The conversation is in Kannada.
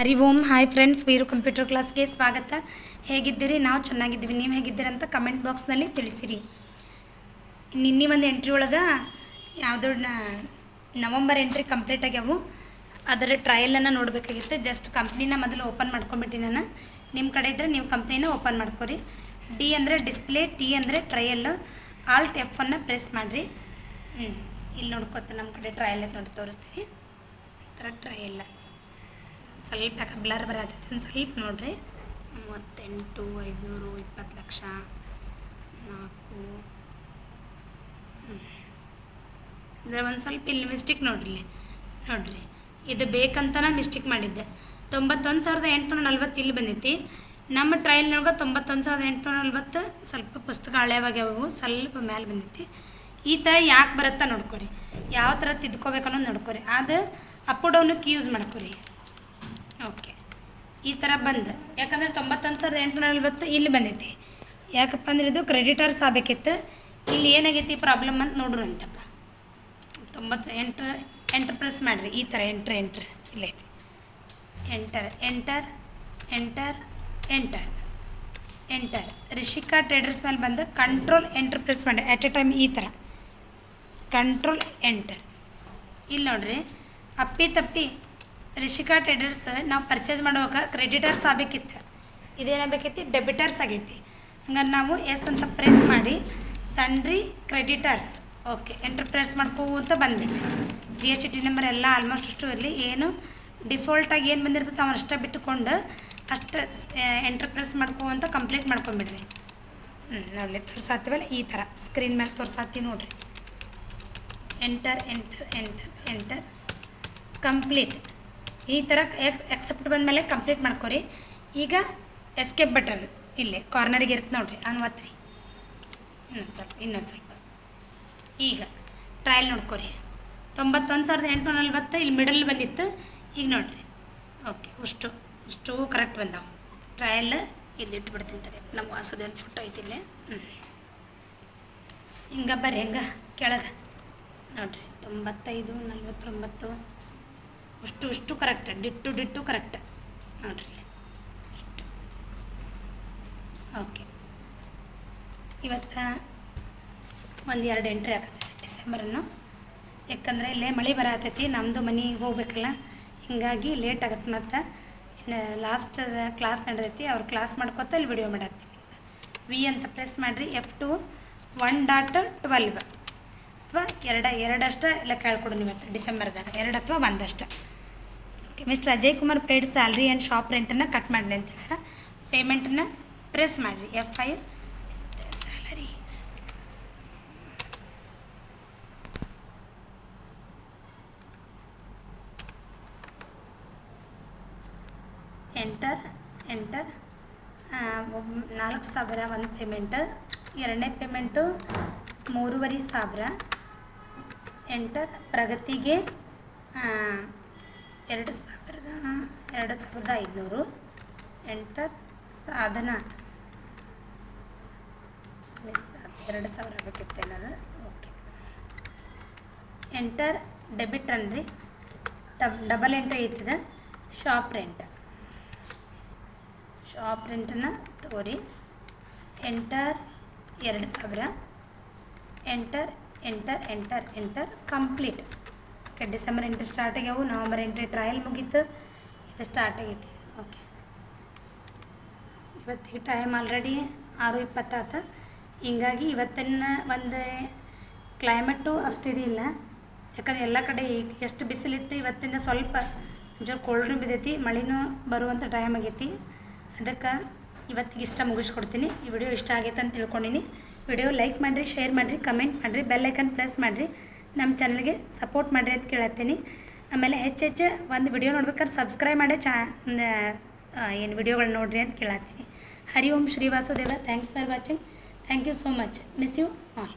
Hari Om, hi friends Veeru computer ಕ್ಲಾಸ್ಗೆ ಸ್ವಾಗತ. ಹೇಗಿದ್ದೀರಿ? ನಾವು ಚೆನ್ನಾಗಿದ್ದೀವಿ. ನೀವು ಹೇಗಿದ್ದೀರಿ ಅಂತ ಕಮೆಂಟ್ ಬಾಕ್ಸ್ನಲ್ಲಿ ತಿಳಿಸಿರಿ. ನಿನ್ನೆ ಒಂದು ಎಂಟ್ರಿ ಒಳಗೆ ಯಾವುದೋ ನವಂಬರ್ ಎಂಟ್ರಿ ಕಂಪ್ಲೀಟ್ ಆಗ್ಯಾವು. ಅದರ ಟ್ರಯಲನ್ನು ನೋಡಬೇಕಾಗಿತ್ತು. ಜಸ್ಟ್ ಕಂಪ್ನಿನ ಮೊದಲು ಓಪನ್ ಮಾಡ್ಕೊಂಬಿಟ್ಟು ನಾನು. ನಿಮ್ಮ ಕಡೆ ಇದ್ದರೆ ನೀವು ಕಂಪ್ನಿನ ಓಪನ್ ಮಾಡ್ಕೊರಿ. ಡಿ ಅಂದರೆ ಡಿಸ್ಪ್ಲೇ ಟಿ ಅಂದರೆ ಟ್ರಯಲ್ ಆಲ್ಟ್ ಎಫನ್ನು ಪ್ರೆಸ್ ಮಾಡಿರಿ. ಹ್ಞೂ ಇಲ್ಲಿ ನೋಡ್ಕೊತ ನಮ್ಮ ಕಡೆ ಟ್ರಯಲ್ ಅಂತ ನೋಡಿ, ತೋರಿಸ್ತೀನಿ. ಥರ ಟ್ರಯಲ್ ಸ್ವಲ್ಪ ಯಾಕೆ ಬ್ಲರ್ ಬರತ್ತೈತೆ ಒಂದು ಸ್ವಲ್ಪ ನೋಡ್ರಿ. ಮೂವತ್ತೆಂಟು, ಐದುನೂರು, ಇಪ್ಪತ್ತು ಲಕ್ಷ, ನಾಲ್ಕು. ಅಂದರೆ ಒಂದು ಸ್ವಲ್ಪ ಇಲ್ಲಿ ಮಿಸ್ಟೇಕ್ ನೋಡ್ರಿ ನೋಡ್ರಿ. ಇದು ಬೇಕಂತನೇ ಮಿಸ್ಟೇಕ್ ಮಾಡಿದ್ದೆ. ತೊಂಬತ್ತೊಂದು ಸಾವಿರದ ಎಂಟುನೂರ ನಲ್ವತ್ತು ಇಲ್ಲಿ ಬಂದೈತಿ. ನಮ್ಮ ಟ್ರಯಲ್ನೊಳಗೆ ತೊಂಬತ್ತೊಂದು ಸಾವಿರದ ಎಂಟುನೂರ ನಲ್ವತ್ತು ಸ್ವಲ್ಪ ಪುಸ್ತಕ ಹಳೆವಾಗ್ಯಾವು, ಸ್ವಲ್ಪ ಮೇಲೆ ಬಂದೈತಿ. ಈ ಥರ ಯಾಕೆ ಬರುತ್ತಾ ನೋಡ್ಕೊರಿ. ಯಾವ ಥರ ತಿದ್ಕೋಬೇಕು ಅನ್ನೋದು ನೋಡ್ಕೊರಿ ಅದು ಅಪ್ ಡೌನಕ್ಕೆ ಯೂಸ್ ಮಾಡ್ಕೊರಿ. ಓಕೆ. ಈ ಥರ ಬಂದು. ಯಾಕಂದರೆ ತೊಂಬತ್ತೊಂದು ಸಾವಿರದ ಎಂಟುನೂರ ನಲ್ವತ್ತು ಇಲ್ಲಿ ಬಂದೈತಿ. ಯಾಕಪ್ಪ ಅಂದ್ರೆ ಇದು ಕ್ರೆಡಿಟರ್ಸ್ ಆಗಬೇಕಿತ್ತು ಇಲ್ಲಿ ಏನಾಗೈತಿ ಪ್ರಾಬ್ಲಮ್ ಅಂತ ನೋಡ್ರಿ ಅಂತಕ್ಕ. ತೊಂಬತ್ತು ಎಂಟರ್ ಎಂಟ್ರ್ ಪ್ರೆಸ್ ಮಾಡಿರಿ. ಈ ಥರ enter enter. ಇಲ್ಲೈತಿ enter enter enter enter enter Rishika traders ಮೇಲೆ ಬಂದು ಕಂಟ್ರೋಲ್ ಎಂಟ್ರ್ ಪ್ರೆಸ್ ಮಾಡಿ ಅಟ್ ಎ ಟೈಮ್ ಈ ಥರ ಕಂಟ್ರೋಲ್ ಎಂಟರ್ ಇಲ್ಲಿ ನೋಡ್ರಿ. ಅಪ್ಪಿ ತಪ್ಪಿ ರಿಷಿಕಾ ಟ್ರೇಡರ್ಸ್ ನಾವು ಪರ್ಚೇಸ್ ಮಾಡುವಾಗ ಕ್ರೆಡಿಟರ್ಸ್ ಆಗಬೇಕಿತ್ತು ಇದೇನಾಗಬೇಕೈತಿ ಡೆಬಿಟರ್ಸ್ ಆಗೈತಿ. ಹಂಗಾರೆ ನಾವು ಎಸ್ ಅಂತ ಪ್ರೆಸ್ ಮಾಡಿ sundry creditors okay enter press ಮಾಡ್ಕೋತ ಬಂದ್ಬಿಡ್ರಿ ಜಿ ಎಚ್ ಟಿ ನಂಬರ್ ಎಲ್ಲ ಆಲ್ಮೋಸ್ಟ್ ಅಷ್ಟು ಇರಲಿ. ಏನು ಡಿಫಾಲ್ಟಾಗಿ ಏನು ಬಂದಿರ್ತೈತೆ ಅವನು ಅಷ್ಟೇ ಬಿಟ್ಟುಕೊಂಡು ಅಷ್ಟು ಎಂಟರ್ ಪ್ರೆಸ್ ಮಾಡ್ಕೋವಂತ ಕಂಪ್ಲೀಟ್ ಮಾಡ್ಕೊಂಬಿಡ್ರಿ ಹ್ಞೂ ನೋಡಲಿ ತೋರ್ಸಾತೀವಲ್ಲ ಈ ಥರ ಸ್ಕ್ರೀನ್ ಮೇಲೆ ತೋರಿಸಾತೀವಿ ನೋಡಿರಿ. Enter enter enter enter complete ಈ ಥರ ಎಕ್ಸ್ ಎಕ್ಸೆಪ್ಟ್ ಬಂದಮೇಲೆ ಕಂಪ್ಲೀಟ್ ಮಾಡ್ಕೊರಿ. ಈಗ ಎಸ್ಕೇಪ್ ಬಟನ್ ಇಲ್ಲೇ ಕಾರ್ನರಿಗೆ ಇರುತ್ತೆ ನೋಡ್ರಿ ಹಂಗೆ ಒತ್ತಿರಿ ಇನ್ನೊಂದು ಸ್ವಲ್ಪ ಇನ್ನೊಂದು ಸ್ವಲ್ಪ. ಈಗ ಟ್ರಯಲ್ ನೋಡ್ಕೊರಿ. ತೊಂಬತ್ತೊಂದು ಸಾವಿರದ ಎಂಟುನೂರ ನಲ್ವತ್ತು ಇಲ್ಲಿ ಮಿಡಲ್ ಬಂದಿತ್ತು. ಈಗ ನೋಡಿರಿ. ಓಕೆ ಅಷ್ಟು ಅಷ್ಟು ಕರೆಕ್ಟ್ ಬಂದಾವೆ. ಟ್ರಯಲ್ ಇಲ್ಲಿ ಇಟ್ಬಿಡ್ತೀನಿ ತಡೆ. ನಮ್ಮ ವಾಸುದೇವನ ಫುಟ್ ಐತಿ ಇಲ್ಲೇ. ಹ್ಞೂ ಹಿಂಗೆ ಬರ್ರಿ, ಹೆಂಗೆ ಕೆಳಗೆ. ನೋಡಿರಿ, ತೊಂಬತ್ತೈದು, ನಲ್ವತ್ತೊಂಬತ್ತು. ಅಷ್ಟು ಇಷ್ಟು ಕರೆಕ್ಟ್ ಡಿಟ್ಟು ಡಿಟ್ಟು ಕರೆಕ್ಟ್ ನೋಡ್ರಿ. ಓಕೆ ಇವತ್ತು, ಒಂದು ಎರಡು ಎಂಟ್ರಿ ಹಾಕಿಸ್ತೀವಿ ಡಿಸೆಂಬರನ್ನು ಯಾಕಂದರೆ ಇಲ್ಲೇ ಮಳೆ ಬರತೈತಿ ನಮ್ಮದು ಮನೆಗೆ ಹೋಗ್ಬೇಕಲ್ಲ. ಹಿಂಗಾಗಿ ಲೇಟ್ ಆಗತ್ತೆ ಮತ್ತು ಇನ್ನು ಲಾಸ್ಟ್ ಕ್ಲಾಸ್ ನಡೆದೈತಿ, ಅವ್ರು ಕ್ಲಾಸ್ ಮಾಡ್ಕೊತ ಇಲ್ಲಿ ವಿಡಿಯೋ ಮಾಡತ್ತೀನಿ ವಿ ಅಂತ ಪ್ರೆಸ್ ಮಾಡಿರಿ F two one dot twelve ಅಥವಾ ಎರಡು, ಎರಡಷ್ಟ ಲೆಕ್ಕ ಹೇಳ್ಕೊಡು ನೀವು ಡಿಸೆಂಬರ್ದಾಗ ಎರಡು ಅಥವಾ ಒಂದಷ್ಟ. Okay, mister Ajay Kumar paid salary and shop ರೆಂಟನ್ನು cut ಮಾಡಲಿ ಅಂತ ಹೇಳಿದ ಪೇಮೆಂಟನ್ನು ಪ್ರೆಸ್ ಮಾಡಿರಿ F I salary enter enter ನಾಲ್ಕು ಸಾವಿರ ಒಂದು ಪೇಮೆಂಟ್ ಎರಡನೇ ಪೇಮೆಂಟು ಮೂರುವರೆ ಸಾವಿರ. ಎಂಟರ್ ಪ್ರಗತಿಗೆ ಎರಡು ಸಾವಿರದ ಎರಡು ಸಾವಿರದ ಐದುನೂರು. ಎಂಟರ್ ಸಾಧನ. ಮಿಸ್. ಎರಡು ಸಾವಿರ ಆಗಬೇಕಿತ್ತು ಏನಾದ್ರು? ಓಕೆ ಎಂಟರ್ ಡೆಬಿಟ್ ಅನ್ರಿ ಡಬ್ ಡಬಲ್ ಎಂಟ್ರಿ ಐತಿದೆ. ಶಾಪ್ ರೆಂಟ್ ಶಾಪ್ ರೆಂಟನ್ನು ತಗೋರಿ. ಎಂಟರ್ ಎರಡು ಸಾವಿರ. Enter enter enter enter complete December entry start ಆಗ್ಯಾವು, November entry trial ಮುಗೀತು, ಇದು ಸ್ಟಾರ್ಟ್ ಆಗೈತಿ. ಓಕೆ. ಇವತ್ತಿಗೆ ಟೈಮ್ ಆಲ್ರೆಡಿ ಆರು ಇಪ್ಪತ್ತಾತು ಹಿಂಗಾಗಿ ಇವತ್ತಿನ ಒಂದು ಕ್ಲೈಮೇಟು ಅಷ್ಟಿದಿಲ್ಲ ಯಾಕಂದ್ರೆ ಎಲ್ಲ ಕಡೆ ಎಷ್ಟು ಬಿಸಿಲಿತ್ತು, ಇವತ್ತಿಂದ ಸ್ವಲ್ಪ ಜೊ ಕೋಲ್ಡ್ನು ಬಿದ್ದೈತಿ, ಮಳೆನೂ ಬರುವಂಥ ಟೈಮ್ ಆಗೈತಿ. ಅದಕ್ಕೆ ಇವತ್ತಿಗೆ ಇಷ್ಟ ಮುಗಿಸ್ಕೊಡ್ತೀನಿ. ಈ ವಿಡಿಯೋ ಇಷ್ಟ ಆಗೈತೆ ಅಂತ ತಿಳ್ಕೊಂಡಿನಿ. ವಿಡಿಯೋ ಲೈಕ್ ಮಾಡಿರಿ ಶೇರ್ ಮಾಡಿರಿ ಕಮೆಂಟ್ ಮಾಡಿರಿ ಬೆಲ್ ಐಕನ್ ಪ್ರೆಸ್ ಮಾಡಿರಿ. ನಮ್ಮ ಚಾನಲ್ಗೆ ಸಪೋರ್ಟ್ ಮಾಡಿರಿ ಅಂತ ಕೇಳತ್ತೀನಿ. ಆಮೇಲೆ ಹೆಚ್ಚು ಹೆಚ್ಚು ಒಂದು ವಿಡಿಯೋ ನೋಡ್ಬೇಕಾದ್ರೆ ಸಬ್ಸ್ಕ್ರೈಬ್ ಮಾಡಿ ಚಾ ಏನು ವಿಡಿಯೋಗಳು ನೋಡ್ರಿ ಅಂತ ಕೇಳತ್ತೀನಿ. Hari Om Shrivasudeva. Thanks for watching thank you so much miss you all